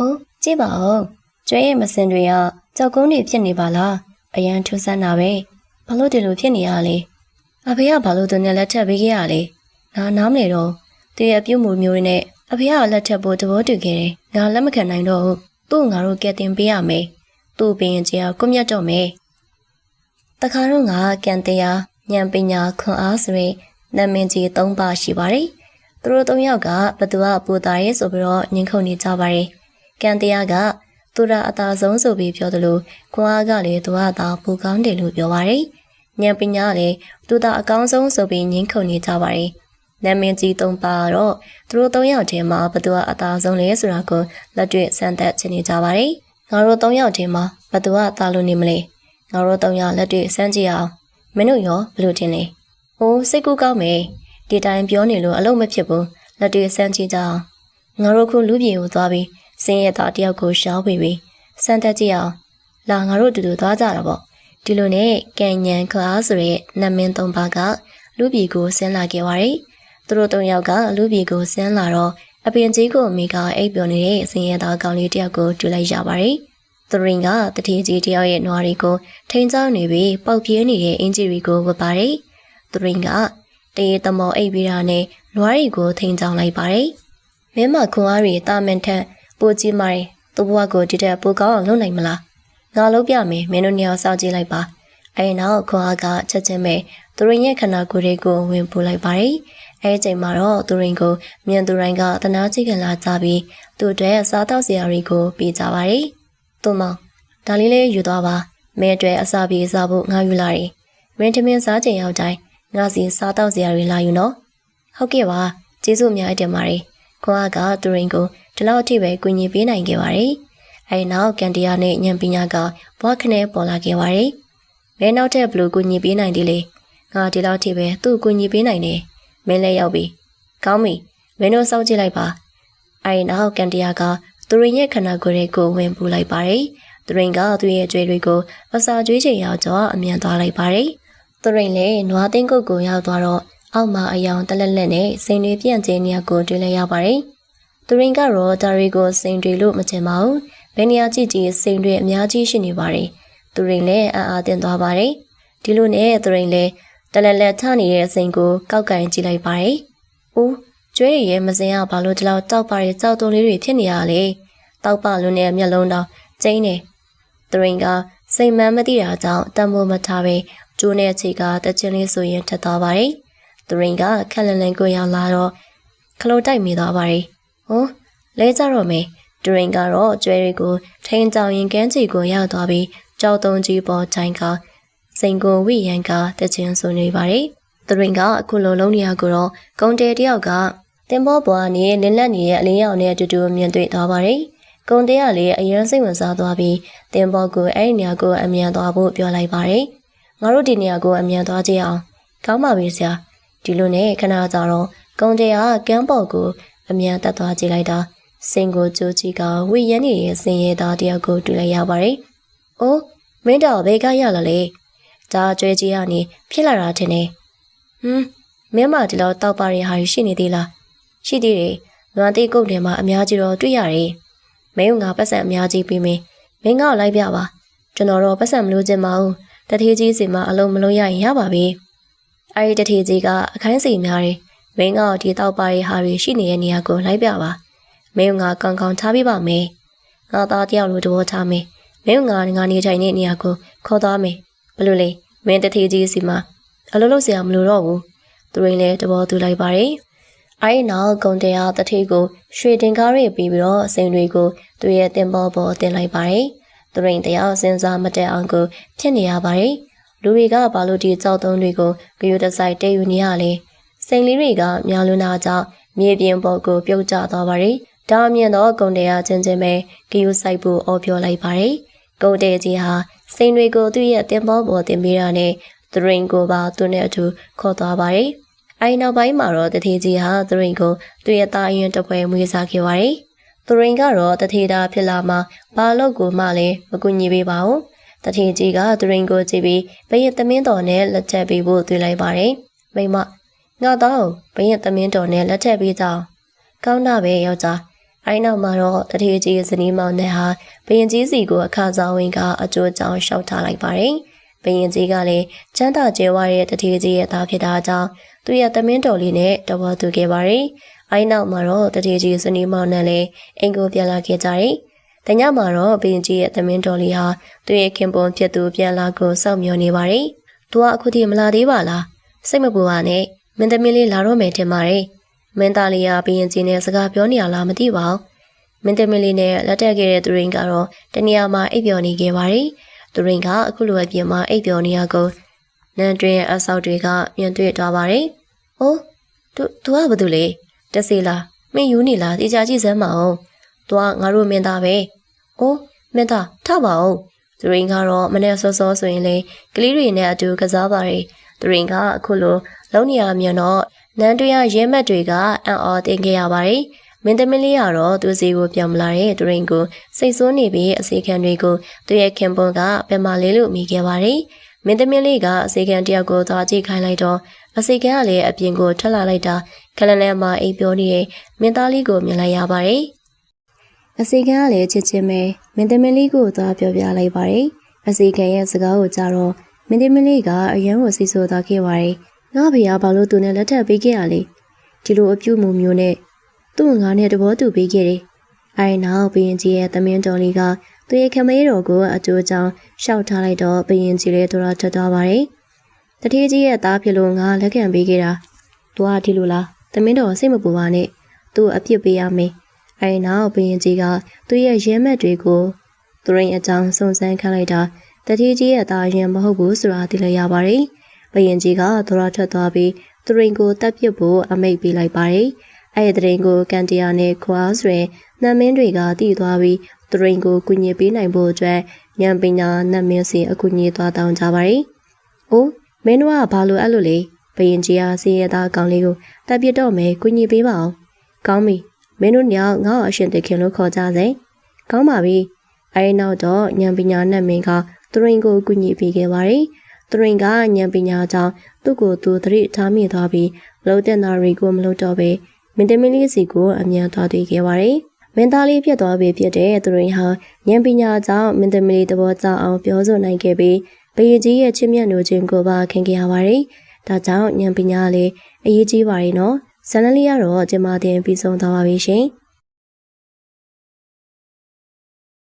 ဟုတ်ကြည့်ပါဦးကျွဲရဲ့မစင်တွေကကြောက်ကုန်းတွေဖြစ်နေပါလားအရန်ထူးဆန်းတာပဲဘာလို့ဒီလိုဖြစ်နေရလဲအဖေကဘာလို့သူနဲ့လက်ထပ်ပေးခဲ့ရလဲငါနားမလဲတော့သူရဲ့အပြုတ်မှုမျိုးတွေနဲ့အဖေကလက်ထပ်ဖို့သဘောတူခဲ့တယ်ငါလက်မခံနိုင်တော့ဘူးသူ့ကိုငါတို့ကဲတင်ပေးရမယ်သူ့ပင်ကြီးကကွမြတ်တော့မယ်တခါတော့ငါကန်တရားညံပညာခွန်အားဆိုရင်နာမည်ကြီး၃ပါးရှိပါတယ်သူတို့၃ယောက်ကဘသူကပူတာရဲဆိုပြီးတော့ညှင်းခုန်နေကြပါတယ် ကန်တရားကသူရအသာဆုံးဆိုပြီးပြောတယ်လို့ခွန်အားကလည်းသူကအသာပူကောင်းတယ်လို့ပြောပါတယ်ဉာဏ်ပညာကလည်းသူသာအကောင်းဆုံးဆိုပြီးညှင်းခုန်နေကြပါတယ်။နာမည်ကြီးသုံးပါတော့သူတို့သုံးယောက်ထဲမှာဘသူကအသာဆုံးလဲဆိုတာကိုလက်တွေ့စမ်းသပ်ချင်နေကြပါတယ်။ငါတို့သုံးယောက်ထဲမှာဘသူကအသာလို့နေမလဲ။ငါတို့သုံးယောက်လက်တွေ့စမ်းကြည့်အောင်။မင်းတို့ရောဘယ်လိုထင်လဲ။ဟိုးစိတ်ကူးကောင်းမယ်။ဒီတိုင်းပြောနေလို့အလုံးမဖြစ်ဘူး။လက်တွေ့စမ်းကြည့်ကြအောင်။ငါတို့ခုလူပြေကိုသွားပြီး စင်းရဲ့သားတယောက်ကိုရှောင်းပြီးပြီးစမ်းသပ်ကြည့်အောင်။လာငါတို့အတူတူသွားကြတာပေါ့။ဒီလိုနဲ့ကန်ညံခါဆိုတဲ့နတ်မင်းသုံးပါးကလူပြည်ကိုဆင်းလာခဲ့ပါတယ်။သူတို့သုံးယောက်ကလူပြည်ကိုဆင်းလာတော့အပင်ကြီးကိုမိကအိပ်ပျော်နေတဲ့ဆင်းရဲသားကောင်လေးတယောက်ကိုတွေ့လိုက်ရပါတယ်။သူရင်ကတတိကြီးတယောက်ရဲ့နွားတွေကိုထိန်ချောင်းနေပြီးပေါက်ပြင်းနေတဲ့အင်ဂျီတွေကိုဝတ်ပါတယ်။သူရင်ကတရေတမောအိပ်ပြီးတာနဲ့နွားတွေကိုထိန်ချောင်းလိုက်ပါတယ်။မင်းမခွန်အားတွေတာမန်ထက် ပိုကြီးမာတယ်။သူ့ဘဝကိုဒီတဲ့ပိုကောင်းအောင်လုပ်နိုင်မလား။ငါလုပ်ပြမယ်မင်းတို့နှစ်ယောက်စောင့်ကြည့်လိုက်ပါ။အဲဒီနောက်ခွန်အားကချက်ချင်းပဲသူရင်ရဲ့ခန္ဓာကိုယ်တွေကိုဝင်ပူလိုက်ပါတယ်။အဲဒီချိန်မှာတော့သူရင်ကိုမြန်သူတိုင်းကတနာကြည့်ခင်လာကြပြီးသူ့အတွက်စားတော့စရာတွေကိုပေးကြပါတယ်။သူ့မောင်ဒါလေးလေးယူသွားပါ။မင်းအတွက်အစာပြေစားဖို့ငါယူလာတယ်။မင်းထမင်းစားချိန်ရောက်တိုင်းငါစီစားတော့စရာတွေလာယူနော်။ဟုတ်ကဲ့ပါ။ကျေးဇူးအများကြီးတင်ပါတယ်။ခွန်အားကသူရင်ကို ဒီလောက်အထိပဲကူညီပေးနိုင်ခဲ့ပါတယ်။အဲဒီနောက်ကန်တီယာနဲ့ညံပညာကဘွားခနဲ့ပေါ်လာခဲ့ပါတယ်။မဲနောက်ထပ်ဘလို့ကူညီပေးနိုင်တယ်လေ။ငါဒီလောက်ထိပဲသူ့ကူညီပေးနိုင်တယ်။မင်းလည်းရောက်ပြီ။ကောင်းပြီ။မင်းတို့စောင့်ကြည့်လိုက်ပါ။အဲဒီနောက်ကန်တီယာကသူရင်ရဲ့ခန္ဓာကိုယ်တွေကိုဝင်ပူလိုက်ပါတယ်။သူရင်ကသူ့ရဲ့ကြွေတွေကိုအစာကျွေးချိန်ရောက်တော့အမြန်သွားလိုက်ပါတယ်။သူရင်လည်းနွားသိန်းကုတ်ကိုရောက်သွားတော့အောက်မှာအယောင်တလက်လက်နဲ့စိန်တွေပြန့်ကျင်းနေရကိုတွေ့လိုက်ရပါတယ်။ သူရင်ကတော့ဒါတွေကိုစိန်တွေလို့မထင်ပါဘူး။ဘယ်နေရာကြည့်ကြည့်စိန်တွေအများကြီးရှိနေပါတယ်။သူရင်လည်းအာအာတင်သွားပါတယ်။ဒီလိုနဲ့သူရင်လည်းတလက်လက်ထနေတဲ့စိန်ကိုကောက်ကင်ကြည့်လိုက်ပါတယ်။အိုးကျွဲရရဲ့မစင်ကဘာလို့ဒီလောက်တောက်ပါရဲ့ကြောက်တုံးလေးတွေဖြစ်နေရလဲ။တောက်ပါလွန်းတဲ့မျက်လုံးတော့ကျင်းနေ။သူရင်ကစိန်မှန်းမသိတာကြောင့်တံမိုးမထားပဲကျိုးနဲ့ခြေကတချင်းလေးဆိုရင်ထက်သွားပါတယ်။သူရင်ကခက်လန်လန်ကိုရောက်လာတော့ခလို့တိုက်မိသွားပါတယ်။ ဟိုလဲကြတော့မယ်။သူရင်ကတော့ကျွဲတွေကိုထိန်ကြောင်ရင်ကန်းချီကိုရောက်သွားပြီးကြောက်တုံးကြီးပေါ်ချိုင်ကစိန်ကိုဝိရန်ကတချင်းဆိုနေပါတယ်။သူရင်ကအခုလိုလုံးနေရကိုတော့ကုံတဲတယောက်ကတင်ဘောပွားနေလင်းလက်နေရဲ့အလင်းရောင်နဲ့အတူတူမြင်တွေ့သွားပါတယ်။ကုံတဲကလည်းအရန်စိတ်ဝင်စားသွားပြီးတင်ဘောကိုအဲ့ဒီနေရာကိုအမြန်သွားဖို့ပြောလိုက်ပါတယ်။ငါတို့ဒီနေရာကိုအမြန်သွားကြည့်အောင်။ကောင်းပါပြီဆရာ။ဒီလိုနဲ့ခဏကြာတော့ကုံတဲကကမ်းပေါ်ကို အမြန်တက်သွားကြည့်လိုက်တာစင်ကိုကြိုးကြီးကဝိရန်ရဲ့စင်ရဲသားတယောက်ကိုတွေ့လိုက်ရပါတယ်။အိုးမင်းတော်ဘေးကရလာလေ။ဒါကြွဲကြီးကနေဖြစ်လာတာထင်တယ်။ဟွန်းမင်းမဒီလောက်တောက်ပါရဟာရှိနေသေးလား။ရှိသေးတယ်။နွားသေးကုတ်တယ်မှာအများကြီးတော့တွေ့ရတယ်။မင်းကငါပတ်စံအများကြီးပြီးမင်းမင်းကလိုက်ပြပါ။ကျွန်တော်တော့ပတ်စံမလို့ခြင်းမအောင်တထေးကြီးစီမှာအလုံးမလုံးရရင်ရပါပြီ။အဲဒီတထေးကြီးကအခိုင်းစီများတယ်။ မင်းကဒီတောက်ပါရဟာတွေရှိနေတဲ့နေရာကိုလိုက်ပြပါ။မင်းကကောင်းကောင်းထားပြပါမယ်။ငါသားတယောက်လိုတဘောထားမယ်။မင်းကငါငါနေထိုင်တဲ့နေရာကိုခေါ်သွားမယ်။ဘလို့လဲမင်းတထေးကြီးစီမှာအလုပ်လုပ်စရာမလိုတော့ဘူး။သူရင်းလည်းတဘောသူလိုက်ပါတယ်။အဲဒီနောက်ဂုံတရားတထေးကိုရွှေတင်ကားတွေပြီးပြီးတော့စိန်တွေကိုသူရဲ့တင်ပေါ်ပေါ်တင်လိုက်ပါတယ်။သူရင်းတရားစဉ်းစားမတက်အောင်ကိုဖြစ်နေရပါတယ်။လူတွေကဘာလို့ဒီကြောက်တုံးတွေကိုဂယုတဆိုင်တဲယူနေရလဲ။ စိန်လေးတွေကများလွန်းတာကြောင့်မြေပြင်ပေါ်ကိုပြုတ်ကျသွားပါတယ်။ဒါအမြင်တော့ဂုံတရားချင်းချင်းပဲဂယုဆိုင်ဖို့အော်ပြောလိုက်ပါတယ်။ဂုံတဲကြီးဟာစိန်တွေကိုသူ့ရဲ့တင်ပေါ်ပေါ်တင်ပေးတာနဲ့သူရင်ကိုပါသူနဲ့အတူခေါ်သွားပါတယ်။အဲဒီနောက်ပိုင်းမှာတော့တထေကြီးဟာသူရင်ကိုသူ့ရဲ့တာရင်တပွဲမွေးစားခဲ့ပါတယ်။သူရင်ကတော့တထေတာဖြစ်လာမှဘာလို့ကိုမှလည်းမကူညီပေးပါဘူး။တထေကြီးကသူရင်ကိုကြည့်ပြီးဘရင်သမင်းတော်နဲ့လက်ထပ်ပေးဖို့တွေ့လိုက်ပါတယ်။မိမ ငါတော့ဘရင်သမင်းတော်နဲ့လက်ထပ်ပေးကြအောင်။ကောင်းတာပဲယောက်ျားအိုင်းနောက်မှာတော့တထေးကြီးဇနီးမောင်နဲ့ဟာဘရင်ကြီးစီကိုအခါစားဝင်ကအကျိုးကြောင့်ရှောက်ထားလိုက်ပါတယ်။ဘရင်ကြီးကလည်းချမ်းသာကျဲဝတဲ့တထေးကြီးရဲ့သားဖြစ်တာကြောင့်သူ့ရဲ့သမင်းတော်လေးနဲ့တဝါတူခဲ့ပါတယ်။အိုင်းနောက်မှာတော့တထေးကြီးဇနီးမောင်နဲ့လည်းအိမ်ကိုပြန်လာခဲ့ကြတယ်။တညမှာတော့ဘရင်ကြီးရဲ့သမင်းတော်လေးဟာသူ့ရဲ့ခင်ပွန်းဖြစ်သူပြန်လာကိုစောင့်မျှော်နေပါတယ်။သူကအခုထိမလာသေးပါလား။စိတ်မပူပါနဲ့။ မင်းသမီးလေးလာတော့မယ်ထင်ပါတယ်။မင်းသားလေးကဘရင်ကြီးနဲ့စကားပြောနေရလားမသိပါဘူး။မင်းသမီးလေးနဲ့လက်ထပ်ခဲ့တဲ့သူရင်းကတော့တနေရာမှာအိပ်ပျော်နေခဲ့ပါတယ်။သူရင်းကအခုလိုအပြင်မှာအိပ်ပျော်နေရကိုနန်းတွင်အဆောက်တွေကမြင်တွေ့သွားပါတယ်။အိုးသူသူကဘာတူလဲ။တက်စီလားမင်းယူနေလားတေချာကြည့်စမ်းမအောင်။ तू ကငါတို့မင်းသားပဲ။အိုးမင်းသားထပါအောင်။သူရင်းကတော့မနေ့စောစောဆိုရင်လေကလေးတွေနဲ့အတူကစားပါတယ်။သူရင်းကအခုလို လုံးနေရမြန်တော့နန်းတွင်ရဲမက်တွေကအံ့ဩတင်ခဲ့ရပါတယ်။မင်းသမီးလေးကတော့သူစီကိုပြောင်းမလာတဲ့သူရင်ကိုစိတ်ဆိုးနေပြီးအစီခံတွေကိုသူရဲ့ခင်ပွန်းကဘယ်မှာလဲလို့မိခဲ့ပါတယ်။မင်းသမီးလေးကအစီခံတယောက်ကိုသွားကြည့်ခိုင်းလိုက်တော့အစီခံကလည်းအပြင်ကိုထွက်လာလိုက်တာခလန်ထဲမှာအိပ်ပြောနေတဲ့မင်းသားလေးကိုမြင်လိုက်ရပါတယ်။အစီခံကလည်းချစ်ချင်းပဲမင်းသမီးလေးကိုသွားပြောပြလိုက်ပါတယ်။အစီခံရဲ့စကားကိုကြားတော့မင်းသမီးလေးကအယံကိုစိတ်ဆိုးသွားခဲ့ပါတယ်။ ငါဖေကဘာလို့သူနဲ့လက်ထပ်ပေးခဲ့ရလဲ။ဒီလိုအပြုမှုမျိုးနဲ့သူ့ငါနဲ့တဘောတူပေးခဲ့တယ်။အဲဒီနောက်ဘရင်ကြီးရဲ့သမင်းတော်လေးကသူရဲ့ခမေးတော်ကိုအကျိုးကြောင့်ရှောက်ထားလိုက်တော့ဘရင်ကြီးလည်းတော်တော်ထက်သွားပါတယ်။တထေးကြီးရဲ့သားဖြစ်လို့ငါလက်ခံပေးခဲ့တာ။သူကဒီလိုလား။သမင်းတော်စိတ်မပူပါနဲ့။သူ့အပြစ်ပေးရမယ်။အဲဒီနောက်ဘရင်ကြီးကသူ့ရဲ့ရဲမက်တွေကိုသူရင်အကြောင်းစုံစမ်းခန့်လိုက်တာတထေးကြီးရဲ့သားရင်မဟုတ်ဘူးဆိုတာသိလိုက်ရပါတယ်။ ဘရင်ကြီးကတော်တော်ထက်သွားပြီးသူရင်ကိုတပ်ပစ်ဖို့အမိတ်ပေးလိုက်ပါတယ်။အဲ့ဒီတရင်ကိုကန်တရာနဲ့ခွာဆိုရင်နတ်မင်းတွေကတည်သွားပြီးသူရင်ကိုကူညီပေးနိုင်ဖို့အတွက်ညံပညာနတ်မင်းစီအကူညီသွားတောင်းကြပါတယ်။အိုးမင်းတို့ကဘာလို့အဲ့လိုလဲဘရင်ကြီးကစီရသားကောင်လေးကိုတပ်ပစ်တော့မယ်ကူညီပေးပါအောင်။ကောင်းပြီမင်းတို့ညောင်ငါ့ကိုအရှင်တခင်လို့ခေါ်ကြစေ။ကောင်းပါပြီ။အဲဒီနောက်တော့ညံပညာနတ်မင်းကသူရင်ကိုကူညီပေးခဲ့ပါတယ်။ သူရင်ကညံပညာကြောင့်သူ့ကိုသူသတိထားမိသွားပြီးမလို့တဲ့နာရီကိုမလို့တော့ပဲမင်းသမီးလေးစီကိုအမြန်သွားတွေ့ခဲ့ပါတယ်။မင်းသားလေးဖြစ်သွားပြီဖြစ်တဲ့သူရင်ဟာဉာဏ်ပညာကြောင့်မင်းသမီးလေးသဘောကျအောင်ပြောဆိုနိုင်ခဲ့ပြီးဘယကြီးရဲ့ချစ်မြတ်နိုးခြင်းကိုပါခင်ခဲ့ရပါတယ်။ဒါကြောင့်ဉာဏ်ပညာလေးအရေးကြီးပါတယ်နော်။ဇန်နလီကတော့ကျမတင်ပြီးဆုံးသွားပါပြီရှင်။